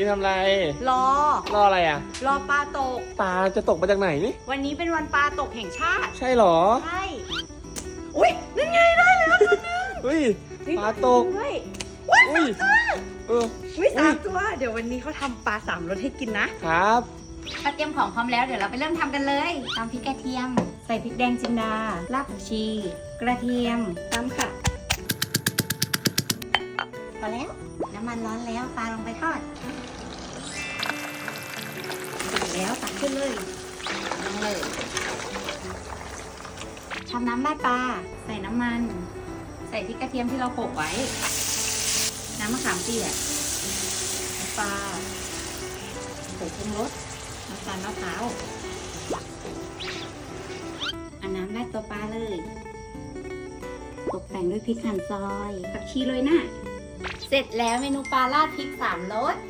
พี่ทำอะไร รอ รออะไรอะ รอปลาตก ปลาจะตกมาจากไหนนี่ วันนี้เป็นวันปลาตกแห่งชาติ ใช่เหรอ ใช่ อุ้ยนั่นไงได้แล้วตัวหนึงเฮ้ยปลาตก ด้วยอุ้ย เออ อุ้ยสามตัว เดี๋ยววันนี้เขาทำปลาสามรสให้กินนะ ครับถ้าเตรียมของพร้อมแล้วเดี๋ยวเราไปเริ่มทำกันเลยตำพริกกระเทียม ใส่พริกแดงจินดารากผักชี กระเทียมตามค่ะพอแล้ว น้ำมันร้อนแล้วปลาลงไปทอดเสร็จแล้วตักขึ้นเลยลงเลยทำน้ำราดปลาใส่น้ำมัน ใส่พริกกระเทียมที่เราโขลกไว้ น้ำมะขามเปียกปลาผงปรุงรสน้ำตาลมะพร้าวอาน้ำราดตัวปลาเลย ตกแต่งด้วยพริกหั่นซอยผักชีโรยหน้า เสร็จแล้วเมนูปลาลาดพริกสามรส